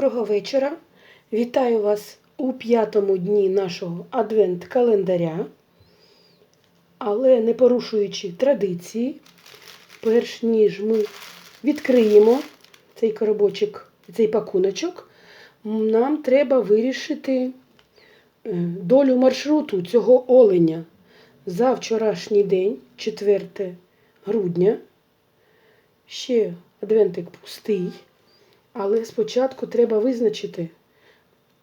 Доброго вечора. Вітаю вас у п'ятому дні нашого адвент-календаря. Але не порушуючи традиції, перш ніж ми відкриємо цей коробочок, цей пакуночок, нам треба вирішити е, долю маршруту цього оленя за вчорашній день, 4 грудня. Ще адвентик пустий. Але спочатку треба визначити,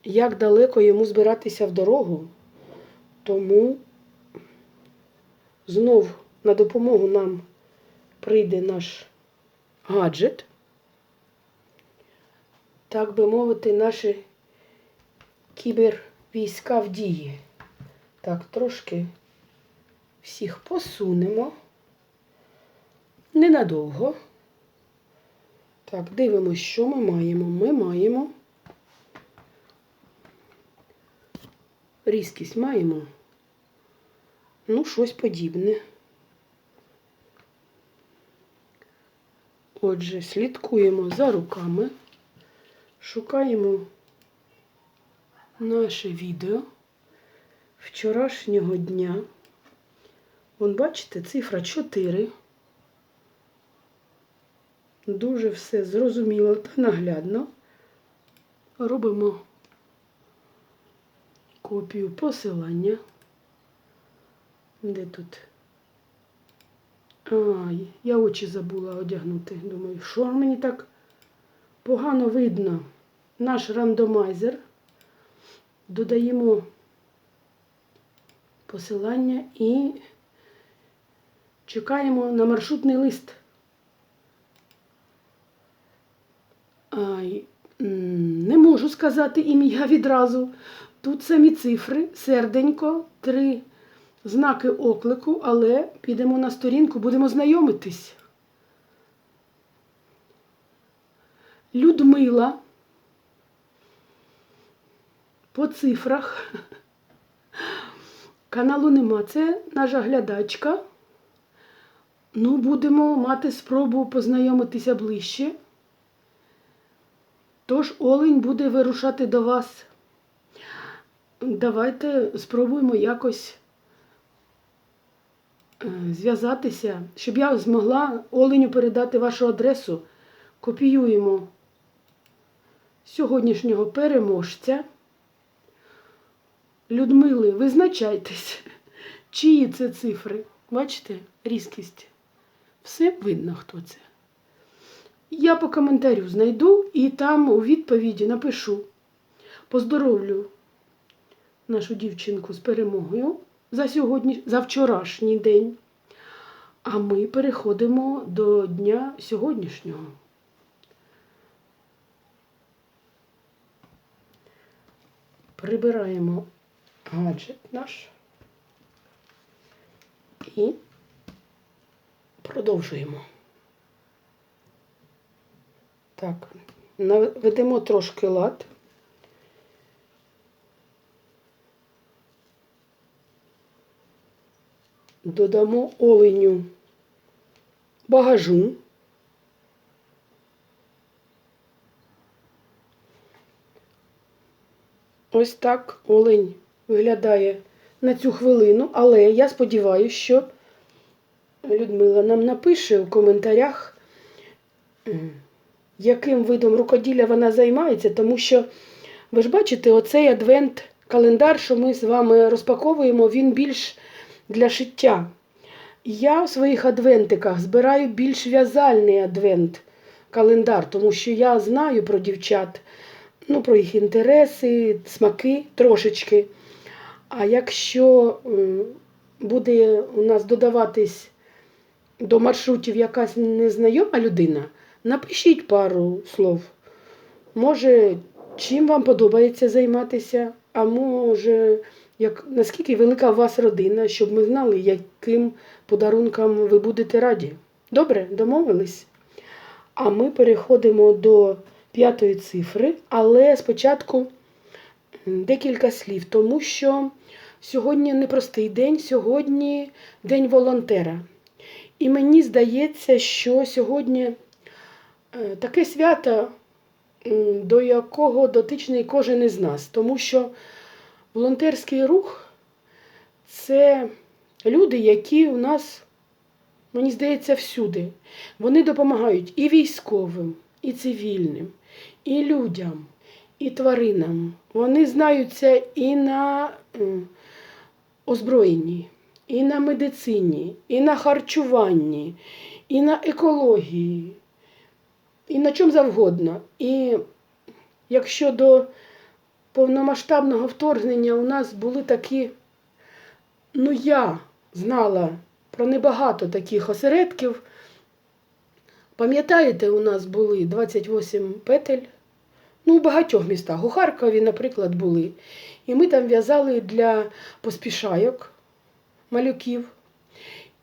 як далеко йому збиратися в дорогу. Тому знов на допомогу нам прийде наш гаджет. Так би мовити, наші кібервійська в дії. Так, трошки всіх посунемо. Ненадовго. Так, дивимося, що ми маємо. Ми маємо різкість маємо. Ну, щось подібне. Отже, слідкуємо за руками, шукаємо наше відео вчорашнього дня. Вон, бачите, цифра 4. Дуже все зрозуміло та наглядно. Робимо копію посилання. Де тут? Ай, я очі забула одягнути. Думаю, що мені так погано видно? Наш рандомайзер. Додаємо посилання і чекаємо на маршрутний лист. Не можу сказати ім'я відразу. Тут самі цифри, серденько, три знаки оклику, але підемо на сторінку, будемо знайомитись. Людмила. По цифрах. Каналу нема. Це наша глядачка. Ну, будемо мати спробу познайомитися ближче. Тож олень буде вирушати до вас. Давайте спробуємо якось е, зв'язатися, щоб я змогла оленю передати вашу адресу. Копіюємо сьогоднішнього переможця. Людмили, визначайтесь, чиї це цифри. Бачите, різкість. Все видно, хто це. Я по коментарю знайду і там у відповіді напишу. Поздоровлю нашу дівчинку з перемогою за сьогодні, за вчорашній день. А ми переходимо до дня сьогоднішнього. Прибираємо гаджет наш і продовжуємо. Так, наведемо трошки лад. Додамо оленю багажу. Ось так олень виглядає на цю хвилину, але я сподіваюся, що Людмила нам напише у коментарях яким видом рукоділля вона займається, тому що, ви ж бачите, оцей адвент-календар, що ми з вами розпаковуємо, він більш для шиття. Я в своїх адвентиках збираю більш в'язальний адвент-календар, тому що я знаю про дівчат, ну, про їх інтереси, смаки трошечки. А якщо буде у нас додаватись до маршрутів якась незнайома людина, Напишіть пару слов. Може, чим вам подобається займатися, а може, як, наскільки велика у вас родина, щоб ми знали, яким подарункам ви будете раді. Добре, домовились? А ми переходимо до п'ятої цифри, але спочатку декілька слів, тому що сьогодні непростий день, сьогодні день волонтера. І мені здається, що сьогодні. Е, таке свято до якого дотичний кожен із нас. Тому що волонтерський рух це люди, які у нас, мені здається, всюди. Вони допомагають і військовим, і цивільним, і людям, і тваринам. Вони знаються і на озброєнні, і на медицині, і на харчуванні, і на екології, і на чому завгодно. І якщо до повномасштабного вторгнення у нас були такі, ну я знала про небагато таких осередків. Пам'ятаєте, у нас були 28 петель. Ну, у багатьох містах. У Харкові, наприклад, були. І ми там в'язали для поспішайок, малюків,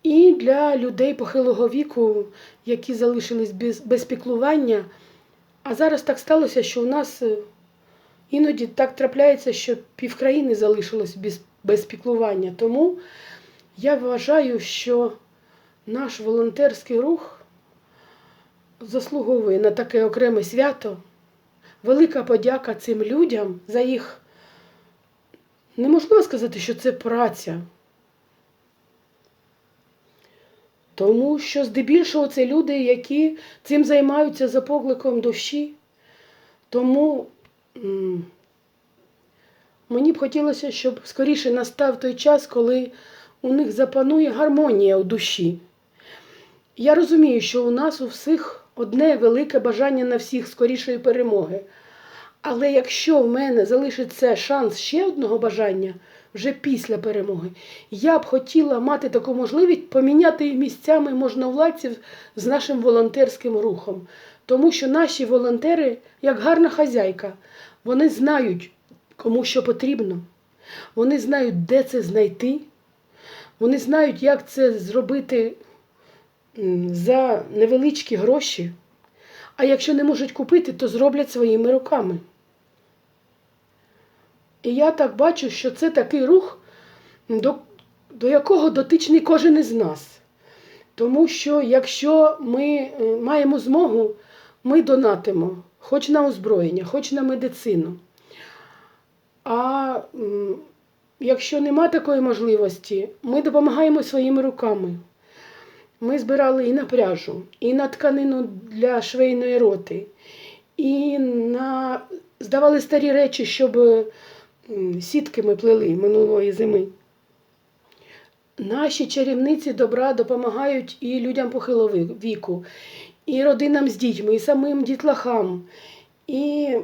і для людей похилого віку, які залишились без, без піклування. А зараз так сталося, що у нас е, іноді так трапляється, що півкраїни залишилось без, без піклування. Тому я вважаю, що наш волонтерський рух заслуговує на таке окреме свято. Велика подяка цим людям за їх. Неможливо сказати, що це праця. Тому що здебільшого це люди, які цим займаються за покликом душі. Тому мені б хотілося, щоб скоріше настав той час, коли у них запанує гармонія у душі. Я розумію, що у нас у всіх одне велике бажання на всіх скорішої перемоги. Але якщо в мене залишиться шанс ще одного бажання вже після перемоги, я б хотіла мати таку можливість поміняти місцями можновладців з нашим волонтерським рухом. Тому що наші волонтери, як гарна хазяйка, вони знають, кому що потрібно, вони знають, де це знайти, вони знають, як це зробити за невеличкі гроші. А якщо не можуть купити, то зроблять своїми руками. І я так бачу, що це такий рух, до, до якого дотичний кожен із нас. Тому що якщо ми е, маємо змогу, ми донатимо хоч на озброєння, хоч на медицину. А якщо нема такої можливості, ми допомагаємо своїми руками. Ми збирали і на пряжу, і на тканину для швейної роти, і на здавали старі речі, щоб сітки ми плели минулої зими. Наші чарівниці добра допомагають і людям похилого віку, і родинам з дітьми, і самим дітлахам, і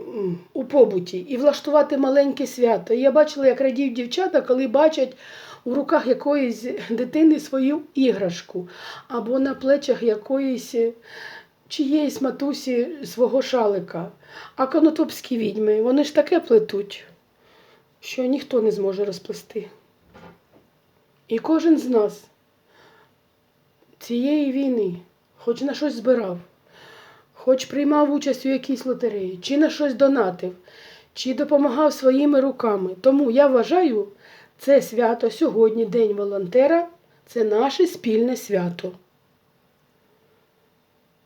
у побуті, і влаштувати маленьке свято. Я бачила, як радіють дівчата, коли бачать у руках якоїсь дитини свою іграшку, або на плечах якоїсь е, чиєїсь матусі свого шалика. А конотопські відьми, вони ж таке плетуть, що ніхто не зможе розплести. І кожен з нас цієї війни хоч на щось збирав, хоч приймав участь у якійсь лотереї, чи на щось донатив, чи допомагав своїми руками. Тому я вважаю, це свято сьогодні, День волонтера, це наше спільне свято.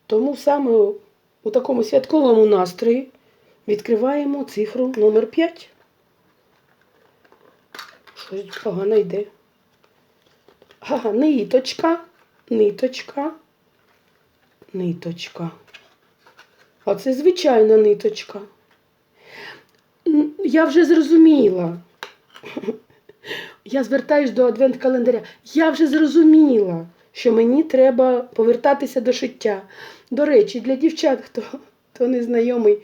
Тому саме у такому святковому настрої відкриваємо цифру номер 5. Щось погано йде. Ага, ниточка, ниточка, ниточка. А це звичайна ниточка. Я вже зрозуміла. Я звертаюсь до адвент-календаря. Я вже зрозуміла, що мені треба повертатися до шиття. До речі, для дівчат, хто, хто не знайомий,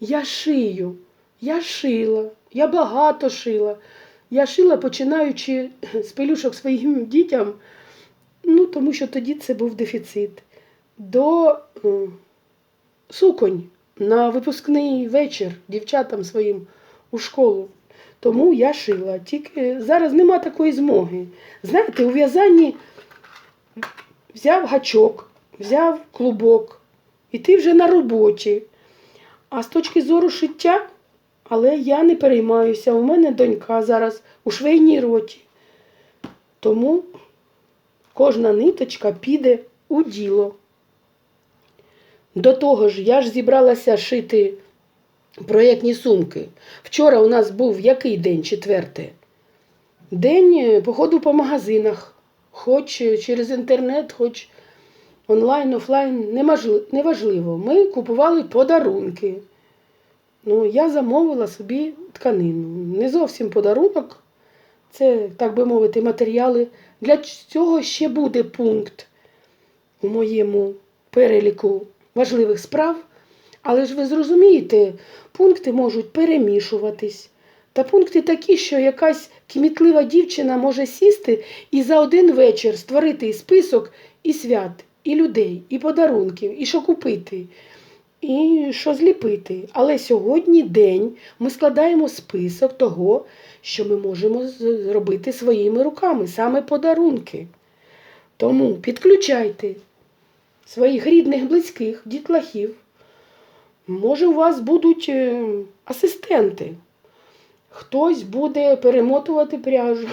я шию, я шила, я багато шила. Я шила, починаючи з пелюшок своїм дітям, ну, тому що тоді це був дефіцит, до е, суконь на випускний вечір дівчатам своїм у школу. Тому я шила. Тільки зараз нема такої змоги. Знаєте, у в'язанні взяв гачок, взяв клубок, і ти вже на роботі. А з точки зору шиття, але я не переймаюся. У мене донька зараз у швейній роті. Тому кожна ниточка піде у діло. До того ж, я ж зібралася шити проєктні сумки. Вчора у нас був який день, четвертий? День е, походу по магазинах. Хоч е, через інтернет, хоч онлайн, офлайн, неважливо. Ми купували подарунки. Ну, я замовила собі тканину. Не зовсім подарунок, це, так би мовити, матеріали. Для цього ще буде пункт у моєму переліку важливих справ. Але ж ви зрозумієте, пункти можуть перемішуватись. Та пункти такі, що якась кмітлива дівчина може сісти і за один вечір створити і список і свят, і людей, і подарунків, і що купити, і що зліпити. Але сьогодні день ми складаємо список того, що ми можемо зробити своїми руками, саме подарунки. Тому підключайте своїх рідних, близьких, дітлахів. Може, у вас будуть е, асистенти. Хтось буде перемотувати пряжу,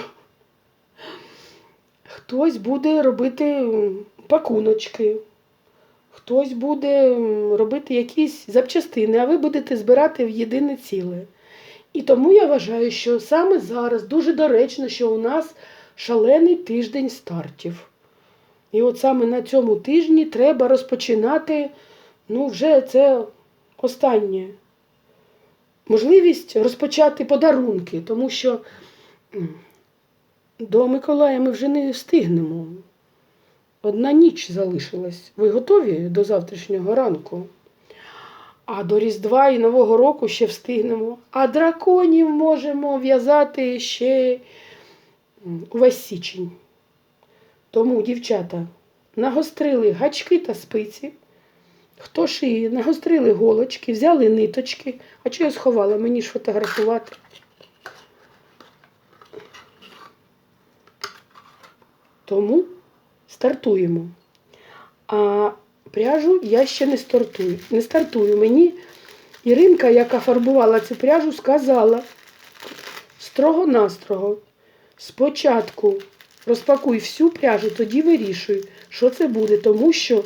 хтось буде робити пакуночки, хтось буде робити якісь запчастини, а ви будете збирати в єдине ціле. І тому я вважаю, що саме зараз дуже доречно, що у нас шалений тиждень стартів. І от саме на цьому тижні треба розпочинати, ну, вже це останнє можливість розпочати подарунки, тому що до Миколая ми вже не встигнемо. Одна ніч залишилась. Ви готові до завтрашнього ранку? А до Різдва і Нового року ще встигнемо. А драконів можемо в'язати ще увесь січень. Тому, дівчата, нагострили гачки та спиці. Хто шиє, нагострили голочки, взяли ниточки. А чого я сховала? Мені ж фотографувати. Тому стартуємо. А пряжу я ще не стартую. Не стартую. Мені Іринка, яка фарбувала цю пряжу, сказала строго-настрого. Спочатку розпакуй всю пряжу, тоді вирішуй, що це буде, тому що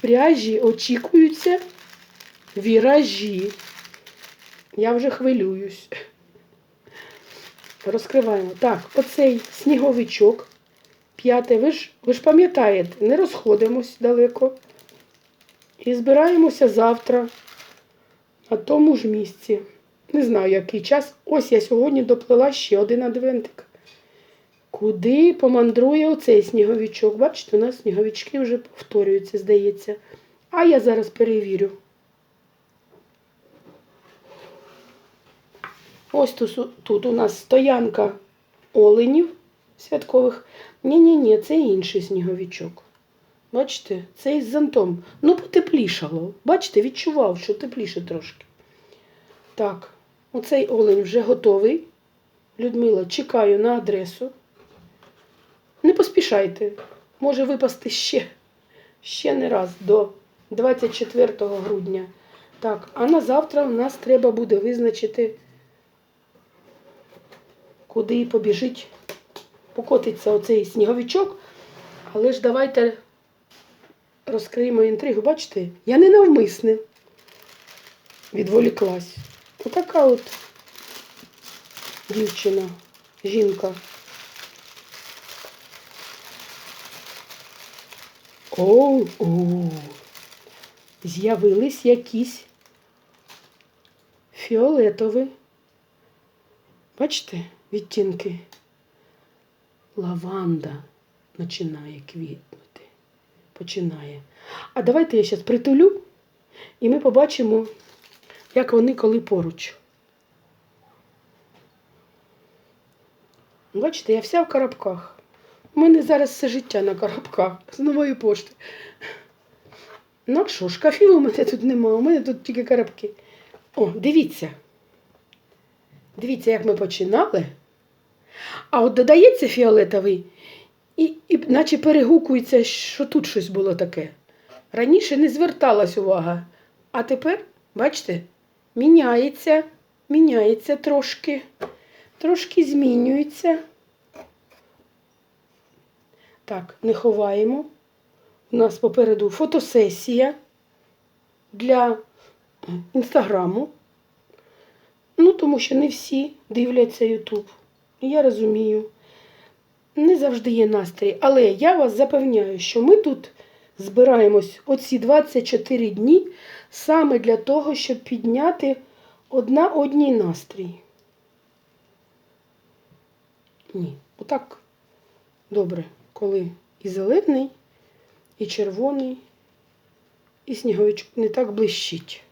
пряжі очікуються віражі. Я вже хвилююсь. Розкриваємо. Так, оцей сніговичок. П'яте, ви ж, ви ж пам'ятаєте, не розходимось далеко. І збираємося завтра на тому ж місці. Не знаю, який час. Ось я сьогодні доплела ще один адвентик. Куди помандрує оцей сніговичок? Бачите, у нас сніговички вже повторюються, здається. А я зараз перевірю. Ось тут, тут у нас стоянка оленів святкових. Ні-ні-ні, це інший сніговичок. Бачите, це із зонтом. Ну, потеплішало. Бачите, відчував, що тепліше трошки. Так, оцей олень вже готовий. Людмила, чекаю на адресу. Не поспішайте. Може випасти ще, ще не раз до 24 грудня. Так, а на завтра у нас треба буде визначити, куди побіжить, покотиться оцей сніговичок. Але ж давайте розкриємо інтригу. Бачите, я не навмисне відволіклась. Отака от дівчина, жінка. Оу, оу. З'явились якісь фіолетові. Бачите, відтінки? Лаванда починає квітнути. Починає. А давайте я зараз притулю, і ми побачимо, як вони коли поруч. Бачите, я вся в коробках. У мене зараз все життя на коробках з нової пошти. Ну що, шкафів у мене тут немає, у мене тут тільки коробки. О, дивіться. Дивіться, як ми починали. А от додається фіолетовий, і, і наче перегукується, що тут щось було таке. Раніше не зверталась увага. А тепер, бачите, міняється, міняється трошки, трошки змінюється. Так, не ховаємо. У нас попереду фотосесія для інстаграму. Ну, тому що не всі дивляться Ютуб. Я розумію. Не завжди є настрій. Але я вас запевняю, що ми тут збираємось оці 24 дні саме для того, щоб підняти одна одній настрій. Ні, отак добре, коли і зелений, і червоний, і сніговичок не так блищить.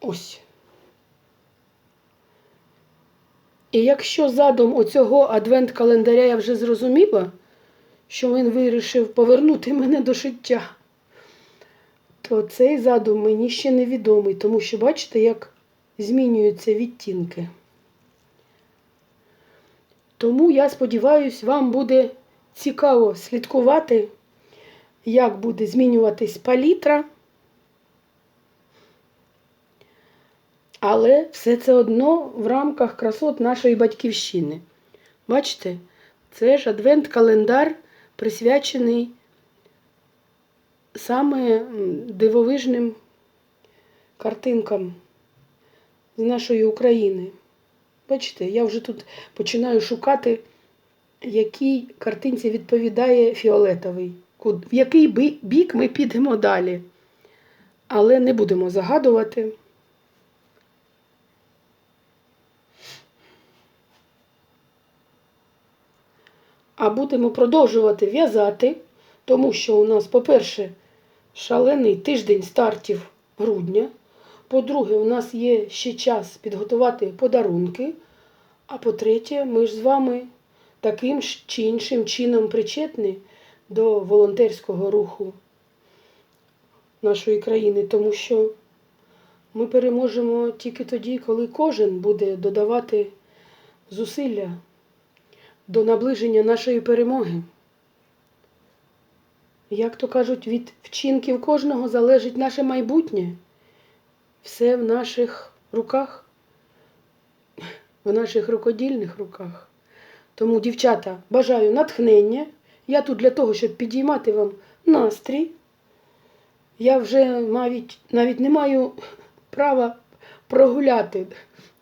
Ось. І якщо задум оцього адвент-календаря я вже зрозуміла, що він вирішив повернути мене до життя, то цей задум мені ще невідомий, тому що бачите, як змінюються відтінки. Тому я сподіваюся, вам буде цікаво слідкувати, як буде змінюватись палітра. Але все це одно в рамках красот нашої батьківщини. Бачите, це ж адвент-календар присвячений саме дивовижним картинкам з нашої України. Бачите, я вже тут починаю шукати, якій картинці відповідає фіолетовий, в який бік ми підемо далі. Але не будемо загадувати. А будемо продовжувати в'язати, тому що у нас, по-перше, шалений тиждень стартів грудня. По-друге, у нас є ще час підготувати подарунки. А по-третє, ми ж з вами таким чи іншим чином причетні до волонтерського руху нашої країни, тому що ми переможемо тільки тоді, коли кожен буде додавати зусилля до наближення нашої перемоги. Як то кажуть, від вчинків кожного залежить наше майбутнє. Все в наших руках, в наших рукодільних руках. Тому, дівчата, бажаю натхнення. Я тут для того, щоб підіймати вам настрій. Я вже навіть, навіть не маю права прогуляти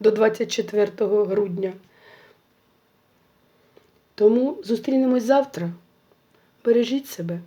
до 24 грудня. Тому зустрінемось завтра. Бережіть себе.